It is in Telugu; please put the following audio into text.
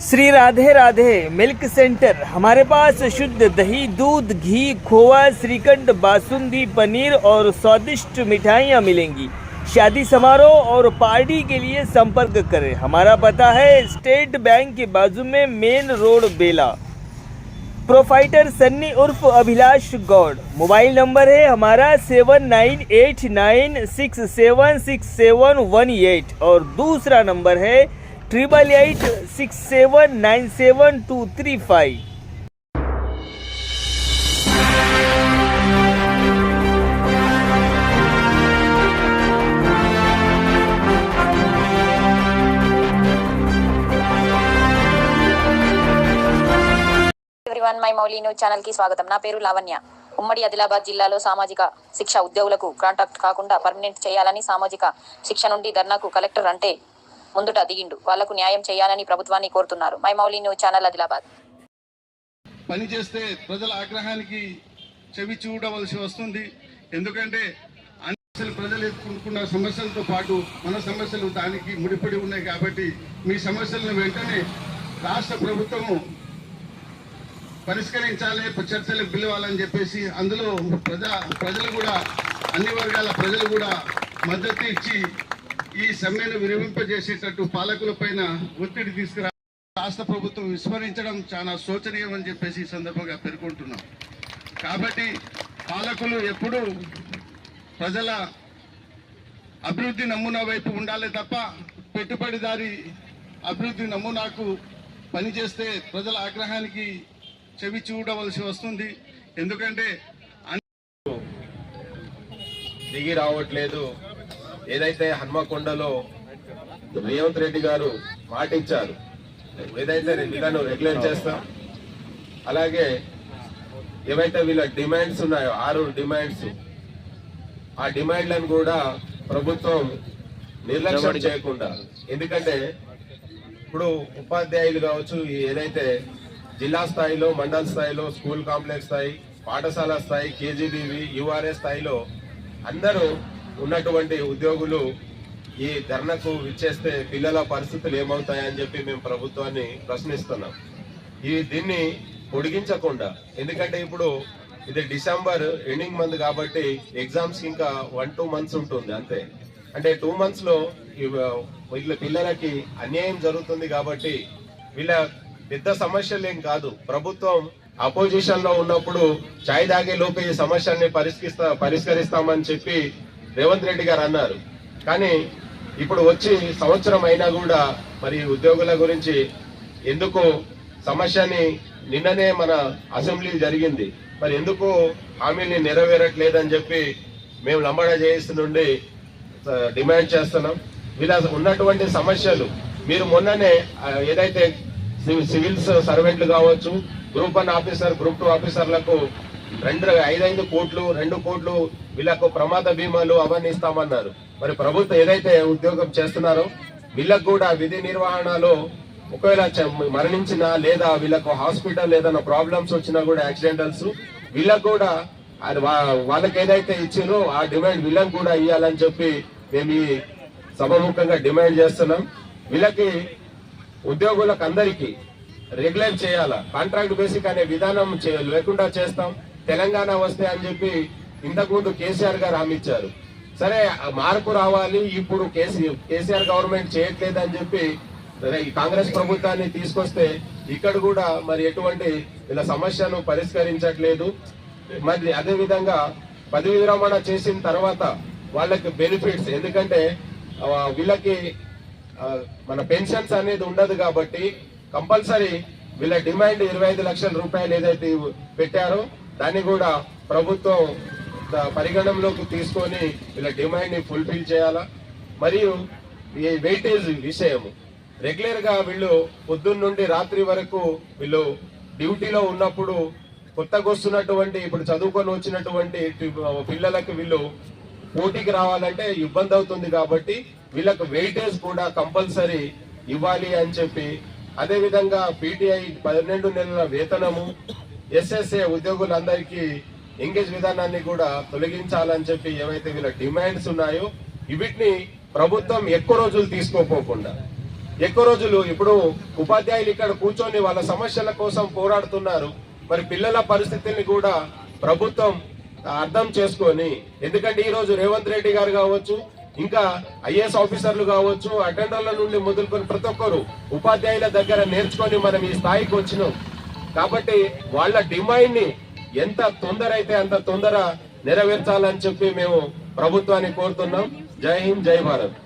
Shri Radhe Radhe, milk centre. हमारे पास शुद्ध दही, दूध, घी खोआ श्रीखंड, बासुंदी, पनीर और स्वादिष्ट मिठाइयाँ मिलेंगी। शादी समारोह और पार्टी के लिए संपर्क करें। हमारा पता है स्टेट बैंक के बाजू में main road Bela. Proprietor Sunny उर्फ़ Abhilash Goud. Mobile number है हमारा seven nine eight nine six seven six seven one eight और दूसरा नंबर है triple eight six seven nine seven two three five my Mouli ఛానల్కి స్వాగతం నా పేరు లావణ్య ఉమ్మడి ఆదిలాబాద్ జిల్లాలో సామాజిక శిక్ష ఉద్యోగులకు కాంట్రాక్ట్ కాకుండా పర్మనెంట్ చేయాలని సామాజిక శిక్ష నుండి ధర్నాకు కలెక్టర్ అంటే ముందుట దిగిండు. వాళ్ళకు న్యాయం చేయాలని ప్రభుత్వాన్ని కోరుతున్నారు. మైమౌలి న్యూస్ ఛానల్ ఆదిలాబాద్. పని చేస్తే ప్రజల ఆగ్రహానికి చెవి చూడవలసి వస్తుంది. ఎందుకంటే అన్ని ప్రజలు ఎదుర్కొంటున్న సమస్యలతో పాటు మన సమస్యలు దానికి ముడిపడి ఉన్నాయి కాబట్టి మీ సమస్యలను వెంటనే రాష్ట్ర ప్రభుత్వము పరిష్కరించాలి చర్చలకు పిలవాలని చెప్పేసి అందులో ప్రజా ప్రజలు కూడా అన్ని వర్గాల ప్రజలు కూడా మద్దతు ఇచ్చి ఈ సమ్మెను విరమింపజేసేటట్టు పాలకుల పైన ఒత్తిడి తీసుకురా రాష్ట్ర ప్రభుత్వం విస్మరించడం చాలా శోచనీయం అని చెప్పేసి ఈ సందర్భంగా పేర్కొంటున్నాం. కాబట్టి పాలకులు ఎప్పుడూ ప్రజల అభివృద్ధి నమూనా వైపు ఉండాలి తప్ప పెట్టుబడిదారి అభివృద్ధి నమూనాకు పనిచేస్తే ప్రజల ఆగ్రహానికి చెవి చూడవలసి వస్తుంది. ఎందుకంటే దిగి రావట్లేదు. ఏదైతే హన్మకొండలో రేవంత్ రెడ్డి గారు మాట ఇచ్చారు ఏదైతే వీళ్ళను రెగ్యులేట్ చేస్తాం అలాగే ఏవైతే వీళ్ళ డిమాండ్స్ ఉన్నాయో ఆరు డిమాండ్స్ ఆ డిమాండ్లను కూడా ప్రభుత్వం నిర్లక్ష్యం చేయకుండా ఎందుకంటే ఇప్పుడు ఉపాధ్యాయులు కావచ్చు ఏదైతే జిల్లా స్థాయిలో మండల స్థాయిలో స్కూల్ కాంప్లెక్స్ స్థాయి పాఠశాల స్థాయి కేజీబీవి యూఆర్ఏ స్థాయిలో అందరూ ఉన్నటువంటి ఉద్యోగులు ఈ ధర్నకు ఇచ్చేస్తే పిల్లల పరిస్థితులు ఏమవుతాయని చెప్పి మేము ప్రభుత్వాన్ని ప్రశ్నిస్తున్నాం. ఈ దీన్ని పొడిగించకుండా ఎందుకంటే ఇప్పుడు ఇది డిసెంబర్ ఎండింగ్ మంత్ కాబట్టి ఎగ్జామ్స్ ఇంకా వన్ టూ మంత్స్ ఉంటుంది అంతే. అంటే టూ మంత్స్లో వీళ్ళ పిల్లలకి అన్యాయం జరుగుతుంది కాబట్టి వీళ్ళ పెద్ద సమస్యలు ఏం కాదు. ప్రభుత్వం అపోజిషన్లో ఉన్నప్పుడు చాయ్ తాగే లోపు ఈ సమస్యని పరిష్కరిస్తా పరిష్కరిస్తామని చెప్పి రేవంత్ రెడ్డి గారు అన్నారు. కానీ ఇప్పుడు వచ్చి సంవత్సరం అయినా కూడా మరి ఉద్యోగుల గురించి ఎందుకు సమస్యని నిన్ననే మన అసెంబ్లీ జరిగింది. మరి ఎందుకు హామీని నెరవేరట్లేదని చెప్పి మేము లంబాడా చేయిస్తుండి డిమాండ్ చేస్తున్నాం. వీళ్ళ ఉన్నటువంటి సమస్యలు మీరు మొన్ననే ఏదైతే సివిల్స్ సర్వెంట్లు కావచ్చు group one officer group two ఆఫీసర్లకు రెండు ఐదైదు కోట్లు రెండు కోట్లు వీళ్ళకు ప్రమాద బీమాలు అవన్నీ ఇస్తామన్నారు. మరి ప్రభుత్వం ఏదైతే ఉద్యోగం చేస్తున్నారో వీళ్ళకు కూడా విధి నిర్వహణలో ఒకవేళ మరణించినా లేదా వీళ్ళకు హాస్పిటల్ ఏదైనా ప్రాబ్లమ్స్ వచ్చినా కూడా యాక్సిడెంటల్స్ వీళ్ళకు కూడా అది వా- వాళ్ళకి ఏదైతే ఇచ్చిందో ఆ డిమాండ్ వీళ్ళకి కూడా ఇవ్వాలని చెప్పి మేము ఈ సభముఖంగా డిమాండ్ చేస్తున్నాం. వీళ్ళకి ఉద్యోగులకు అందరికీ రెగ్యులర్ చేయాలా? కాంట్రాక్ట్ బేసిక్ అనే విధానం లేకుండా చేస్తాం. తెలంగాణ వస్తే అని చెప్పి ఇంతకుముందు కేసీఆర్ గారు హామీ ఇచ్చారు. సరే మార్పు రావాలి ఇప్పుడు కేసీ కేసీఆర్ గవర్నమెంట్ చేయట్లేదు అని చెప్పి సరే, ఈ కాంగ్రెస్ ప్రభుత్వాన్ని తీసుకొస్తే ఇక్కడ కూడా మరి ఎటువంటి ఇలా సమస్యను పరిష్కరించట్లేదు. మరి అదే విధంగా పదవి విరమణ చేసిన తర్వాత వాళ్ళకి బెనిఫిట్స్ ఎందుకంటే వీళ్ళకి మన పెన్షన్స్ అనేది ఉండదు కాబట్టి కంపల్సరీ వీళ్ళ డిమాండ్ ఇరవై ఐదు లక్షల రూపాయలు ఏదైతే పెట్టారో దాన్ని కూడా ప్రభుత్వం పరిగణనలోకి తీసుకొని వీళ్ళ డిమాండ్ని ఫుల్ఫిల్ చేయాలా? మరియు ఈ వెయిటేజ్ విషయం రెగ్యులర్గా వీళ్ళు పొద్దున్న నుండి రాత్రి వరకు వీళ్ళు డ్యూటీలో ఉన్నప్పుడు కొత్తగా వస్తున్నటువంటి ఇప్పుడు చదువుకొని వచ్చినటువంటి పిల్లలకు వీళ్ళు పోటీకి రావాలంటే ఇబ్బంది అవుతుంది కాబట్టి వీళ్ళకు వెయిటేజ్ కూడా కంపల్సరీ ఇవ్వాలి అని చెప్పి అదేవిధంగా పీటీఐ పన్నెండు నెలల వేతనము ఎస్ఎస్ఏ ఉద్యోగులందరికీ ఎంగేజ్ విధానాన్ని కూడా తొలగించాలని చెప్పి ఏవైతే వీళ్ళ డిమాండ్స్ ఉన్నాయో వీటిని ప్రభుత్వం ఎక్కువ రోజులు తీసుకోపోకుండా ఎక్కువ రోజులు ఇప్పుడు ఉపాధ్యాయులు ఇక్కడ కూర్చొని వాళ్ళ సమస్యల కోసం పోరాడుతున్నారు. మరి పిల్లల పరిస్థితిని కూడా ప్రభుత్వం అర్థం చేసుకొని ఎందుకంటే ఈ రోజు రేవంత్ రెడ్డి గారు కావచ్చు ఇంకా ఐఏఎస్ ఆఫీసర్లు కావచ్చు అటెండర్ల నుండి మొదలుకొని ప్రతి ఒక్కరు ఉపాధ్యాయుల దగ్గర నేర్చుకొని మనం ఈ స్థాయికి వచ్చినాం. కాబట్టి వాళ్ళ డిమాండ్ని ఎంత తొందర అయితే అంత తొందర నెరవేర్చాలని చెప్పి మేము ప్రభుత్వాన్ని కోరుతున్నాం. జై హింద్ జై భారత్.